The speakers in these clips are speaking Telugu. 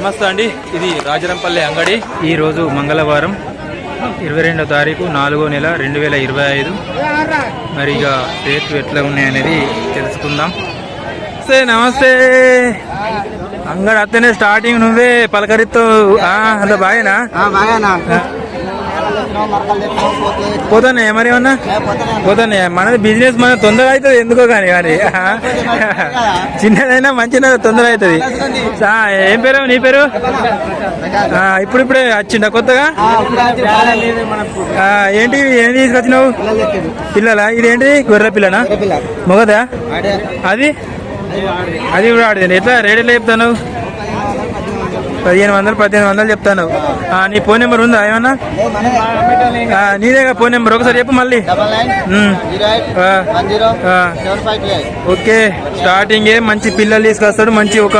నమస్తే అండి. ఇది రాజరంపల్లి అంగడి. ఈ రోజు మంగళవారం ఇరవై రెండో తారీఖు నాలుగో నెల రెండు వేల ఇరవై ఐదు. మరి ఇక రేట్లు ఎట్లా ఉన్నాయనేది తెలుసుకుందాం. నమస్తే నమస్తే. అంగడి అత్తనే స్టార్టింగ్ నువ్వే పలకరితో అంత బాగేనా బాగానా పోతానే మరి ఏమన్నా? పోతానే మనది బిజినెస్ మన తొందర అవుతుంది ఎందుకో కానీ కానీ. చిన్నదైనా మంచిగా తొందర అవుతుంది ఏం పేరు? నీ పేరు? ఇప్పుడు ఇప్పుడే వచ్చిండా కొత్తగా? ఏంటి? ఏం తీసుకొచ్చినావు? పిల్లలా ఇదేంటి? గొర్రె పిల్లనా? మొగదా? అది? అది కూడా ఆడదండి ఎట్లా రేట్ ఎట్లా? చెప్తాను పదిహేను వందలు పదిహేను వందలు చెప్తాను. నీ ఫోన్ నెంబర్ ఉందా ఏమన్నా? నీదేగా ఫోన్ నెంబర్. ఒకసారి చెప్పు మళ్ళీ. ఓకే స్టార్టింగ్ ఏ ఓకే. స్టార్టింగే మంచి పిల్లలు తీసుకొస్తాడు. మంచి ఒక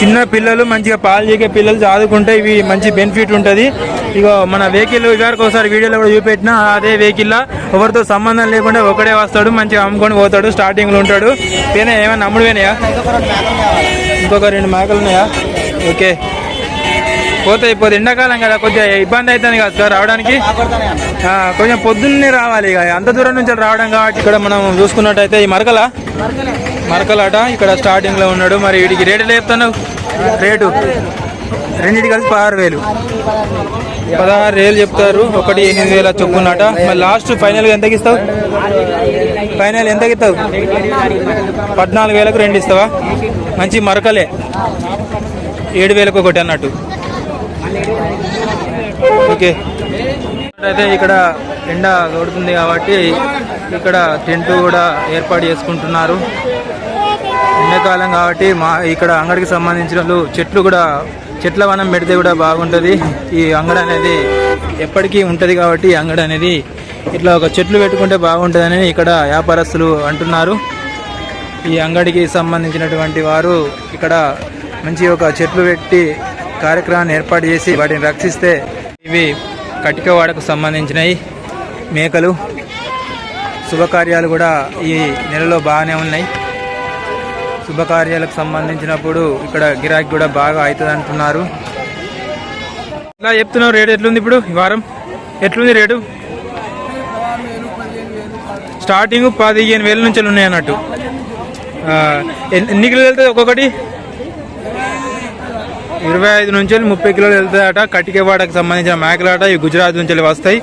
చిన్న పిల్లలు మంచిగా పాలు చేయగే పిల్లలు చదువుకుంటే ఇవి మంచి బెనిఫిట్ ఉంటుంది. ఇక మన వెహికల్ గారికి ఒకసారి వీడియోలో కూడా చూపెట్టినా అదే వెహికల్ ఎవరితో సంబంధం లేకుండా ఒకడే వస్తాడు మంచిగా అమ్ముకొని పోతాడు స్టార్టింగ్లో ఉంటాడు. పేనే ఏమైనా అమ్ముడు పోయినాయా? ఇంకొక రెండు మేకలు ఉన్నాయా? ఓకే. పోతే ఇప్పుడు ఎండాకాలం కదా కొద్దిగా ఇబ్బంది అవుతుంది కదా సార్ రావడానికి. కొంచెం పొద్దున్నే రావాలి ఇక. అంత దూరం నుంచి రావడం కాబట్టి ఇక్కడ మనం చూసుకున్నట్టయితే ఈ మరకల. మరకలాట ఇక్కడ స్టార్టింగ్లో ఉన్నాడు. మరి వీటికి రేటు చెప్తాను రేటు. రెండింటి కలిసి పదహారు వేలు. పదహారు వేలు చెప్తారు. ఒకటి ఎనిమిది వేల చొప్పునట మరి లాస్ట్ ఫైనల్గా ఎంతకి ఇస్తావు? ఫైనల్ ఎంతకి ఇస్తావు? పద్నాలుగు వేలకు రెండు ఇస్తావా? మంచి మరకలే. ఏడు వేలకు ఒకటి అన్నట్టు. ఓకే. అయితే ఇక్కడ ఎండ కొడుతుంది కాబట్టి ఇక్కడ టెంట్ కూడా ఏర్పాటు చేసుకుంటున్నారు. ఎండాకాలం కాబట్టి మా ఇక్కడ అంగడికి సంబంధించిన చెట్లు కూడా చెట్ల వనం పెడితే కూడా బాగుంటుంది. ఈ అంగడి అనేది ఎప్పటికీ ఉంటుంది కాబట్టి ఈ అంగడి అనేది ఇట్లా ఒక చెట్లు పెట్టుకుంటే బాగుంటుందని ఇక్కడ వ్యాపారస్తులు అంటున్నారు. ఈ అంగడికి సంబంధించినటువంటి వారు ఇక్కడ మంచి ఒక చెట్లు పెట్టి కార్యక్రమాన్ని ఏర్పాటు చేసి వాటిని రక్షిస్తే ఇవి కటికవాడకు సంబంధించినవి. మేకలు శుభకార్యాలు కూడా ఈ నెలలో బాగానే ఉన్నాయి. శుభకార్యాలకు సంబంధించినప్పుడు ఇక్కడ గిరాకీ కూడా బాగా అవుతుంది అంటున్నారు ఇలా చెప్తున్నావు? రేటు ఎట్లుంది ఇప్పుడు ఈ వారం? ఎట్లుంది రేటు? స్టార్టింగ్ పదిహేను వేల నుంచి ఉన్నాయి అన్నట్టు. ఎన్ని ఎన్ని కిలోలు వెళ్తుంది ఒక్కొక్కటి? ఇరవై ఐదు నుంచి వెళ్ళి ముప్పై కిలోలు వెళ్తాయట. కటికేవాడకు సంబంధించిన మేకలాట ఈ గుజరాత్ నుంచి వస్తాయి.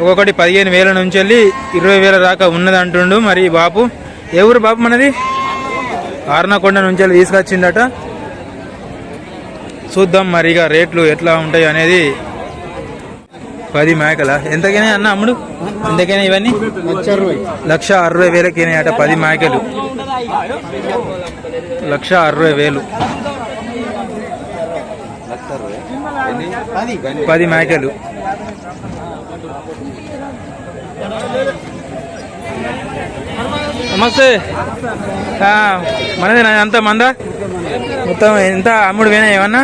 ఒక్కొక్కటి పదిహేను వేల నుంచి వెళ్ళి ఇరవై వేల దాకా ఉన్నది అంటుండు. మరి బాపు ఏ ఊరు బాపు మనది? ఆర్నకొండ నుంచి వెళ్ళి తీసుకొచ్చిండట చూద్దాం మరి ఇక రేట్లు ఎట్లా ఉంటాయి అనేది పది మేకల. ఎంతకైనా అన్న అమ్ముడు? ఎంతకైనా ఇవన్నీ? లక్ష అరవై వేలకైనా అట పది మేకలు. లక్ష అరవై వేలు. పది మేకలు. నమస్తే. మనది అంత మందా? మొత్తం ఎంత? అమ్ముడు పోయినా ఏమన్నా?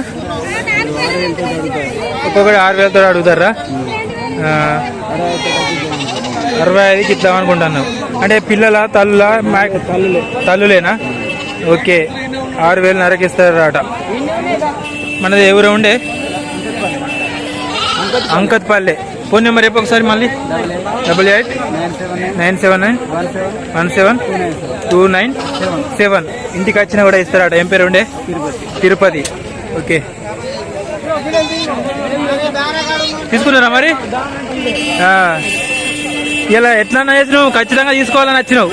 ఒక్కొక్కటి ఆరు వేలతో అడుగుతారా? అరవై ఐదుకి ఇద్దాం అనుకుంటున్నాం. అంటే పిల్లల తల్లుల మేక తల్లులేనా? ఓకే. ఆరు వేలు నరకిస్తారట మనది ఎవరు ఉండే? అంకత్పల్లె ఫోన్ నెంబర్ చెప్పు ఒకసారి మళ్ళీ. Double eight nine seven nine one seven two nine seven. ఇంటికి వచ్చినా కూడా ఇస్తారట. ఏం పేరు ఉండే? తిరుపతి. ఓకే. తీసుకున్నారా మరి? ఇలా ఎట్లా చేసినావు? ఖచ్చితంగా తీసుకోవాలని వచ్చినావు.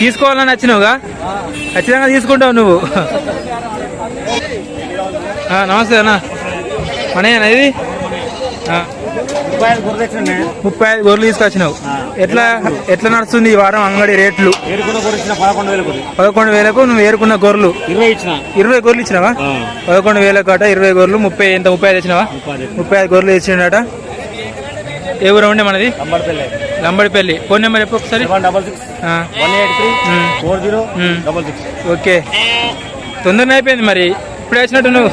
తీసుకోవాలని వచ్చినావుగా? ఖచ్చితంగా తీసుకుంటావు నువ్వు. నమస్తే అన్న. మనయ్యనా ఇది? ముప్పై ఐదు గొర్రెలు తీసుకొచ్చినావు. ఎట్లా ఎట్లా నడుస్తుంది ఈ వారం అంగడి రేట్లు? పదకొండు వేలకు నువ్వు ఏరుకున్న గొర్రెలు. ఇరవై ఇచ్చిన. గొర్రెలు ఇచ్చినావా? పదకొండు వేలకు అట ఇరవై గొర్రెలు ముప్పై ఎంత ముప్పై ఐదు ఇచ్చినావా? ముప్పై ఐదు. గొర్రెలు ఇచ్చిండట ఏ ఊరు ఉండే మనది? లంబడిపల్లి. ఫోన్ నెంబర్ చెప్పు ఒకసారి. ఓకే. తొందరనే అయిపోయింది మరి. ఇప్పుడే వచ్చినట్టు నువ్వు.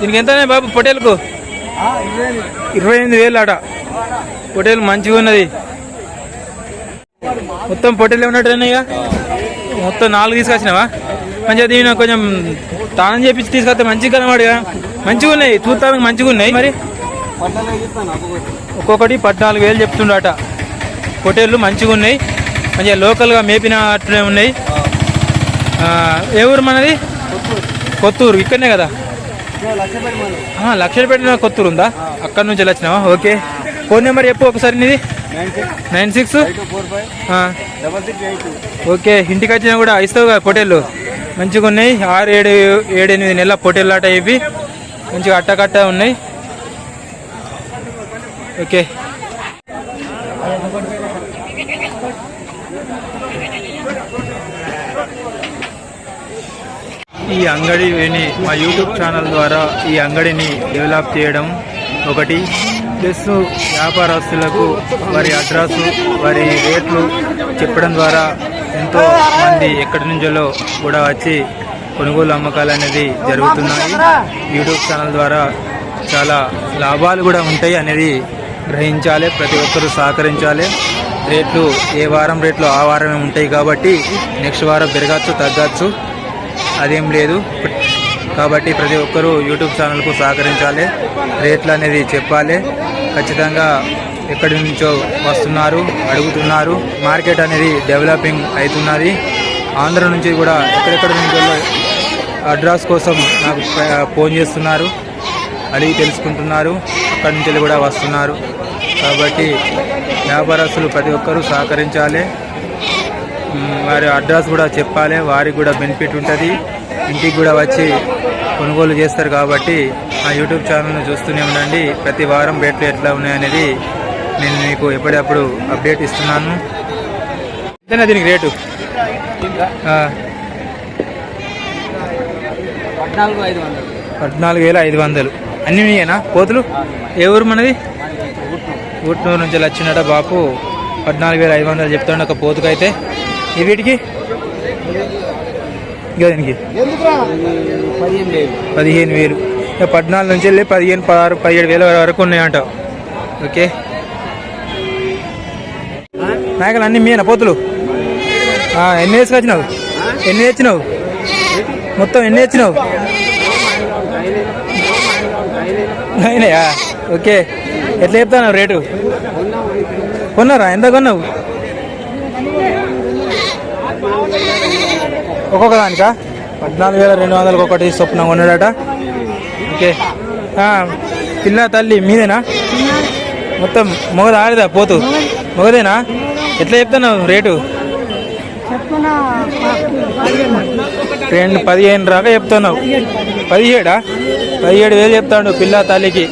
దీనికి ఎంత బాబు పొటేల్కు ఇరవై ఎనిమిది వేలు ఆట పొటేల్ మంచిగా ఉన్నది. మొత్తం పొటేలు ఉన్నట్టు ఇక? మొత్తం నాలుగు తీసుకొచ్చినావా? మంచిగా దీని కొంచెం తానం చేపించి తీసుకొస్తే మంచిగా కనబడుగా మంచిగా ఉన్నాయి. చూస్తానికి మంచిగా ఉన్నాయి మరి. ఒక్కొక్కటి పద్నాలుగు వేలు చెప్తుండట. పొటేళ్ళు మంచిగా ఉన్నాయి. మంచిగా లోకల్గా మేపిన అట్లనే ఉన్నాయి. ఏ ఊరు మనది? కొత్తూరు. ఇక్కడనే కదా? లక్షపేట మనం ఆ, లక్షలు పెట్టిన కొత్తూరు ఉందా? అక్కడ నుంచి వచ్చినావా? ఓకే. ఫోన్ నెంబర్ చెప్పు ఒకసారి నీది. Nine six. ఓకే. ఇంటికి వచ్చినా కూడా ఇస్తావు కదా పొటేళ్ళు మంచిగా ఉన్నాయి. ఆరు ఏడు ఏడు ఎనిమిది నెలల పొటేళ్ళు అట ఇవి. మంచిగా అట్టకట్ట ఉన్నాయి. ఓకే. ఈ అంగడిని మా యూట్యూబ్ ఛానల్ ద్వారా ఈ అంగడిని డెవలప్ చేయడం ఒకటి. ప్లస్ వ్యాపారస్తులకు వారి అడ్రస్ వారి రేట్లు చెప్పడం ద్వారా ఎంతో మంది ఎక్కడి నుంచో కూడా వచ్చి కొనుగోలు అమ్మకాలు అనేది జరుగుతున్నాయి. యూట్యూబ్ ఛానల్ ద్వారా చాలా లాభాలు కూడా ఉంటాయి అనేది గ్రహించాలి. ప్రతి ఒక్కరూ సహకరించాలి. రేట్లు ఏ వారం రేట్లు ఆ వారమే ఉంటాయి కాబట్టి నెక్స్ట్ వారం పెరగచ్చు తగ్గచ్చు. అదేం లేదు. కాబట్టి ప్రతి ఒక్కరూ యూట్యూబ్ ఛానల్కు సహకరించాలి. రేట్లు అనేది చెప్పాలి. ఖచ్చితంగా ఎక్కడి నుంచో వస్తున్నారు అడుగుతున్నారు. మార్కెట్ అనేది డెవలపింగ్ అవుతున్నది. ఆంధ్ర నుంచి కూడా ఎక్కడెక్కడ నుంచో అడ్రస్ కోసం నాకు ఫోన్ చేస్తున్నారు. అడిగి తెలుసుకుంటున్నారు. అక్కడి నుంచి కూడా వస్తున్నారు. కాబట్టి వ్యాపారస్తులు ప్రతి ఒక్కరూ సహకరించాలి. వారి అడ్రస్ కూడా చెప్పాలి వారికి కూడా బెనిఫిట్ ఉంటుంది. ఇంటికి కూడా వచ్చి కొనుగోలు చేస్తారు కాబట్టి ఆ యూట్యూబ్ ఛానల్ను చూస్తూనే ఉండండి. ప్రతి వారం రేట్లు ఎట్లా ఉన్నాయనేది నేను మీకు ఎప్పటికప్పుడు అప్డేట్ ఇస్తున్నాను. ఎంతైనా దీనికి రేటు? పద్నాలుగు వేల ఐదు వందలు. అన్నీ మీయేనా? కోతులు? ఏ ఊరు మనది? ఊట్నూరు నుంచి వచ్చినట బాపు. పద్నాలుగు వేల ఐదు వందలు చెప్తాడు ఒక పోతుకైతే. ఈ వీటికి? దీనికి. పదిహేను వేలు. పద్నాలుగు నుంచి వెళ్ళి పదిహేను పదహారు పదిహేడు వేల వరకు ఉన్నాయంట. ఓకే? నాయకులు అన్ని మీనా పోతులు? ఎన్ని వేసుకు వచ్చినావు? ఎన్ని తెచ్చినావు? మొత్తం ఎన్ని తెచ్చినావు? అయినాయా ఓకే. ఎట్లా చెప్తాను రేటు? కొన్నారా? ఎంత కొన్నావు? ఒక్కొక్క దానికా? పద్నాలుగు వేల రెండు వందలకు ఒకటి చొప్పున కొన్నాడట. ఓకే. ఆ, పిల్ల తల్లి మీదేనా? మొత్తం మొగది ఆడదా పోతు? మొగదేనా? ఎట్లా చెప్తున్నావు రేటు? రెండు పదిహేను రాక చెప్తున్నావు. పదిహేడా? పదిహేడు వేలు చెప్తాడు పిల్ల తల్లికి.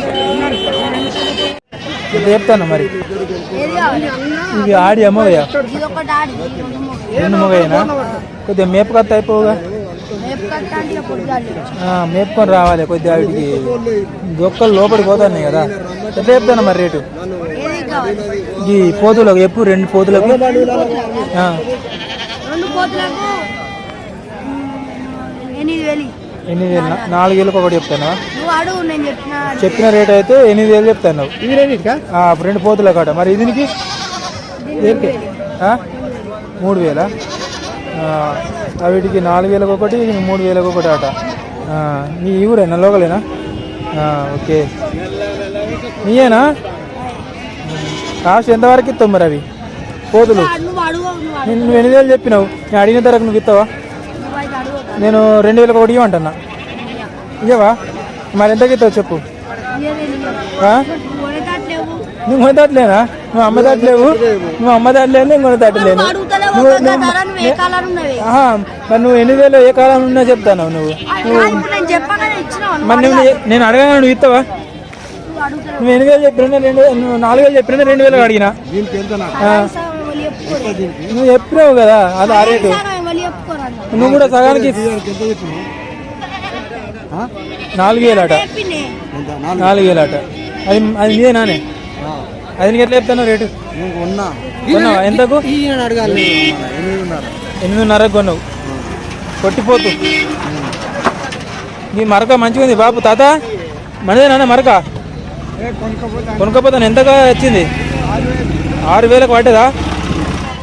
చెప్తాను మరి? ఇవి ఆడి అమ్మవయ్యా రెండు మొగయ్యనా కొద్దిగా మేపకత్త అయిపోగా మేపుకొని రావాలి కొద్దిగా వాటికి దొక్కలు లోపలికి పోతున్నాయి కదా? ఎట్లా చెప్తాను మరి రేటు? ఈ పోతులకు ఎప్పుడు రెండు పోతులకు? ఎనిమిది వేలు. నాలుగు వేలకు ఒకటి చెప్తాను? నువ్వు అడుగు నేను చెప్పిన రేట్ అయితే ఎనిమిది వేలు చెప్తాను. ఆ, రెండు పోతుల కాట మరి దీనికి? మూడు వేల? వీటికి నాలుగు వేలకు ఒకటి మూడు వేలకు ఒకటి అట. ఆ, మీ ఈ ఊరేనా? లోకలేనా? ఓకే. నీయేనా? కాస్ట్ ఎంతవరకు ఇస్తావు మరి అవి? పోతులు నువ్వు అడుగు నువ్వు అడుగు నేను నువ్వు ఎనిమిది వేలు చెప్పినావు? నేను అడిగిన తరకు నువ్వు ఇస్తావా? నేను రెండు వేలకు ఒకటి ఇవ్వమంటున్నా ఇవ్వవా మరి ఎంతకి ఇస్తావు చెప్పు? నువ్వు కొనేటట్లేవు నువ్వు నువ్వు అమ్మతట్లేవు నువ్వు అమ్మతట్లేదు నేను ఉన్నవి ఆహా, మరి నువ్వు ఎన్ని వేలు ఏ కాలం ఉన్నా చెప్తాను నువ్వు. మరి నువ్వు నేను అడగగా నువ్వు ఇస్తావా? నువ్వు ఎన్ని వేలు చెప్పినా రెండు వేలు- నువ్వు నాలుగు వేలు చెప్పినా రెండు వేలు అడిగినా? నువ్వు చెప్పినావు కదా అది ఆ రేటు. నువ్వు కూడా సగానికి నాలుగు వేలు అట. నాలుగు వేలు. అట. అది అది మీదే నానే అది నీకు ఎట్లా చెప్తాను రేటు. కొన్నావా? ఎంతకు? అడగాలి. ఎనిమిదిన్నర ఎనిమిదిన్నరకు కొన్నావు. కొట్టిపోతు నీ మరక మంచిగా ఉంది. బాబు తాత మనదే నాన్న మరక? కొనుక్కపోతాను ఎంతగా వచ్చింది? ఆరు వేలకు పడ్డదా?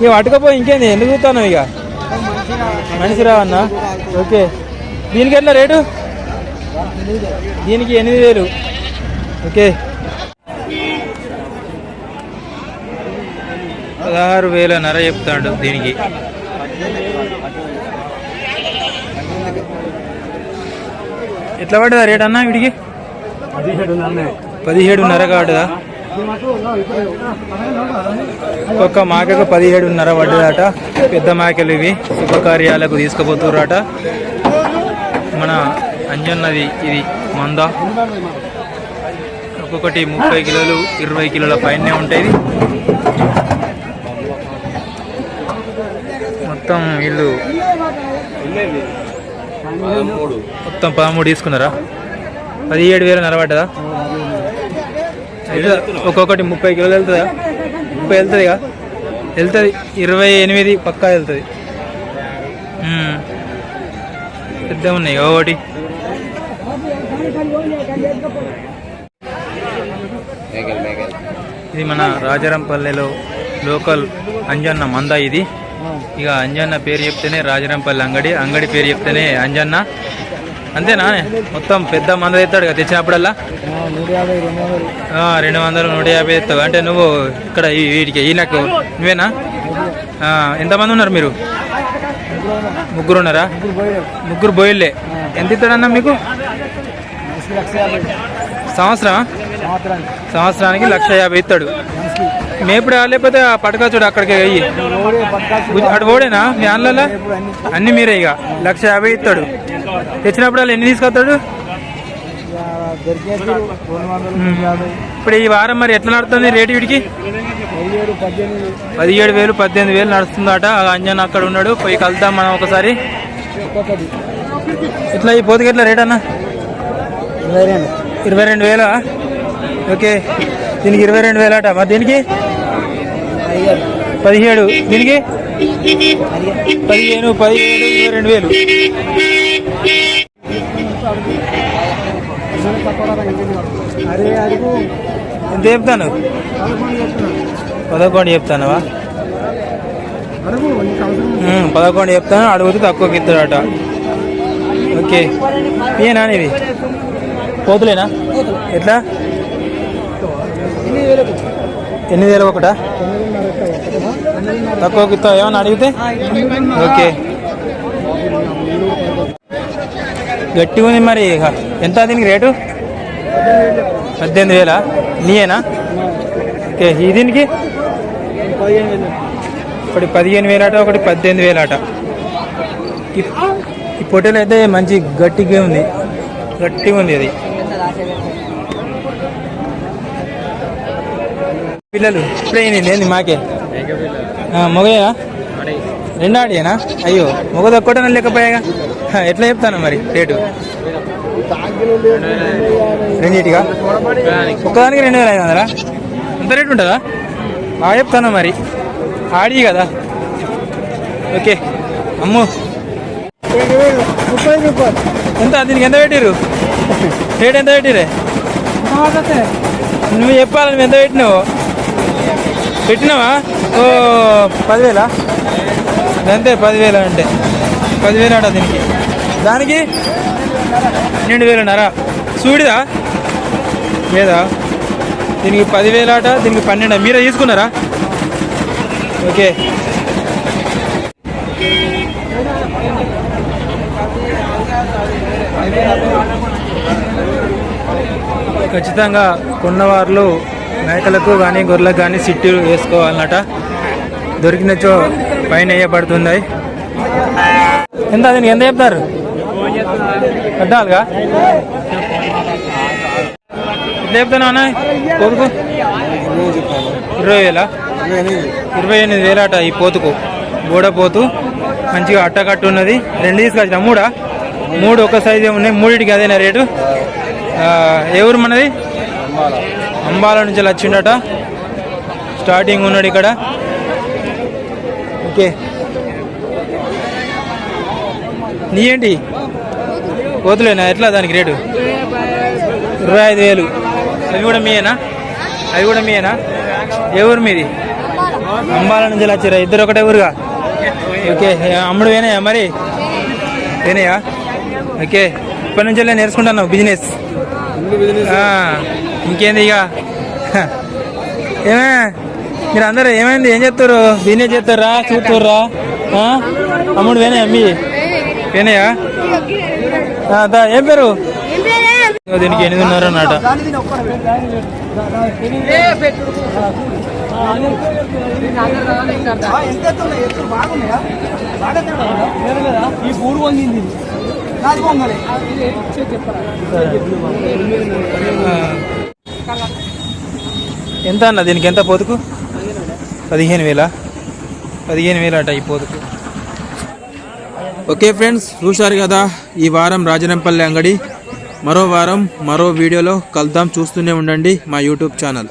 ఇక పట్టుకపోయి ఇంకేంది? ఎందుకు చూస్తాను ఇక? మనిషి రావన్నా ఓకే. దీనికి ఎట్లా రేటు? దీనికి ఎనిమిది వేలు. ఓకే. పదహారు వేల నర చెప్తాడు దీనికి. ఎట్లా పడ్డదా రేట్ అన్న వీడికి? పదిహేడున్నర కాడుదా ఒక్కొక్క మాకకు పదిహేడున్నర పడ్డదట. పెద్ద మాకలు ఇవి. శుభకార్యాలకు తీసుకుపోతుర్రట. మన అంజన్నది ఇది మంద. ఒక్కొక్కటి ముప్పై కిలోలు ఇరవై కిలోల పైనే ఉంటాయి. మొత్తం ఇల్లు. మొత్తం పదమూడు తీసుకున్నారా? పదిహేడు వేలు నరబడ్డదా ఒక్కొక్కటి ముప్పై కిలోలు వెళ్తుందా? ముప్పై వెళ్తుందిగా వెళ్తుంది. ఇరవై ఎనిమిది పక్కా వెళ్తుంది. పెద్ద ఉన్నాయి ఒకటి. ఇది మన రాజరంపల్లెలో లోకల్ అంజన్న మంద ఇది. ఇక అంజన్న పేరు చెప్తేనే రాజరంపల్లి అంగడి అంగడి పేరు చెప్తేనే అంజన్న. అంతేనా మొత్తం పెద్ద మంద ఎత్తాడు కదా తెచ్చినప్పుడల్లా? రెండు వందలు నూట యాభై ఎత్తావు. అంటే నువ్వు ఇక్కడ వీటికి ఈయనకు నువ్వేనా? ఎంతమంది ఉన్నారు మీరు? ముగ్గురు ఉన్నారా? ముగ్గురు బోయిల్లే. ఎంత ఇస్తాడన్నా మీకు? సంవత్సరం సంవత్సరానికి లక్ష యాభై ఇస్తాడు. మేపుడు లేకపోతే ఆ పట్టుకొచ్చాడు అక్కడికి అయ్యి అటు ఓడేనా మీ ఇప్పుడు అన్ని మీరే ఇక. లక్ష యాభై ఇస్తాడు. తెచ్చినప్పుడు వాళ్ళు ఎన్ని తీసుకొస్తాడు? ఇప్పుడు ఈ వారం మరి ఎట్లా నడుస్తుంది రేటు వీడికి? పదిహేడు వేలు పద్దెనిమిది వేలు నడుస్తుందట. అంజన్ అక్కడ ఉన్నాడు. పోయి కలుద్దాం మనం ఒకసారి. ఇట్లా ఈ పోతుకి ఎట్లా రేట్ అన్న? ఇరవై రెండు. ఇరవై రెండు వేలా? ఓకే. దీనికి ఇరవై రెండు వేలట. మరి దీనికి? పదిహేడు. దీనికి? పదిహేను పదిహేడు ఇరవై రెండు వేలు. ఎంత చెప్తాను? పదకొండు చెప్తానవా? పదకొండు చెప్తాను. అడుగుతూ తక్కువకి ఇస్తాడట ఓకే. ఏనా ఇది పోతులేనా? ఎట్లా? ఎనిమిది వేలకు. వేలకు ఒకటా? తక్కువకి ఇస్తావు ఏమన్నా అడిగితే? ఓకే. గట్టిగా ఉంది మరి ఇక. ఎంత దీనికి రేటు? పద్దెనిమిది వేలా? నీయేనా? ఓకే. ఈ దీనికి? పదిహేను వేలు ఒకటి పదిహేను వేలాట ఒకటి పద్దెనిమిది వేలాట. ఈ- ఈ అయితే మంచి గట్టిగా ఉంది. గట్టిగా ఉంది అది. పిల్లలు ఇప్పుడే అయింది ఏంది మాకే? మొగయా రెండు ఆడియేనా? అయ్యో మొగది ఒక్కటన లేకపోయాగా ఎట్లా చెప్తాను మరి రేటు? రెండింటిగా ఒక్కదానికి రెండు వేల ఐదు వందలా? అంత రేటు ఉంటుందా? బాగా చెప్తాను మరి. ఆడి కదా. ఓకే. అమ్ము. ఎంత? దీనికి ఎంత పెట్టిరు రేట్ ఎంత పెట్టిరే నువ్వు చెప్పాలి నువ్వు ఎంత పెట్టినావు? పెట్టినావా? ఓ పదివేలా? అంతే పదివేల అంటే. పదివేల ఆడ దీనికి. దానికి? రెండు వేలున్నారా చూడిదా లేదా? దీనికి పదివేల ఆట దీనికి పన్నెండు. మీరే తీసుకున్నారా? ఓకే. ఖచ్చితంగా కొన్నవాళ్ళు మేకలకు కానీ గొర్రెలకు కానీ సిట్టు వేసుకోవాలన్నట. దొరికినచో పైన వేయబడుతుంది. ఎంత దీనికి ఎంత చెప్తారు? కట్టాలిగా ఎంత చెప్తాను అన్న ఇరవై వేల? ఇరవై ఎనిమిది వేలాట ఈ పోతుకు. గోడ పోతు. మంచిగా అట్టకట్టు ఉన్నది. రెండు తీసుకొచ్చిన మూడా? మూడు ఒక సైజు ఉన్నాయి. మూడింటికి అదేనా రేటు? ఏ ఊరు మనది? అంబాల నుంచి వచ్చిండట. స్టార్టింగ్ ఉన్నాడు ఇక్కడ. ఓకే. నీ ఏంటి? కోతులేనా? ఎట్లా దానికి రేటు? ఇరవై ఐదు వేలు. అవి కూడా మీయేనా? అవి కూడా మీయేనా? ఏ ఊరు మీది? అంబాల నుంచి వచ్చారా ఇద్దరు ఒకటే ఊరుగా? ఓకే. అమ్ముడు వేనాయా మరి? వేనాయా ఓకే. ఇప్పటి నుంచి నేర్చుకుంటాను బిజినెస్? ఇంకేంది ఇక? ఏమే మీరు అందరు ఏమైంది? ఏం చేస్తారు దీనే చేస్తారా చూస్తారా అమ్ముడు వేనే అమ్మి. వేనయా దా, ఏం పేరు? దీనికి ఎనిమిదిన్నర ఉన్నారు ఎంత ఈ పూడు వంగింది చెప్పరా ఎంత అన్న దీనికి ఎంత పోతుకు? పదిహేను వేల. పదిహేను వేల అట ఈ పోతుకు. ఓకే ఫ్రెండ్స్ చూశారు కదా ఈ వారం రాజనంపల్లి అంగడి. మరో వారం మరో వీడియోలో కలుద్దాం చూస్తూనే ఉండండి మా యూట్యూబ్ ఛానల్.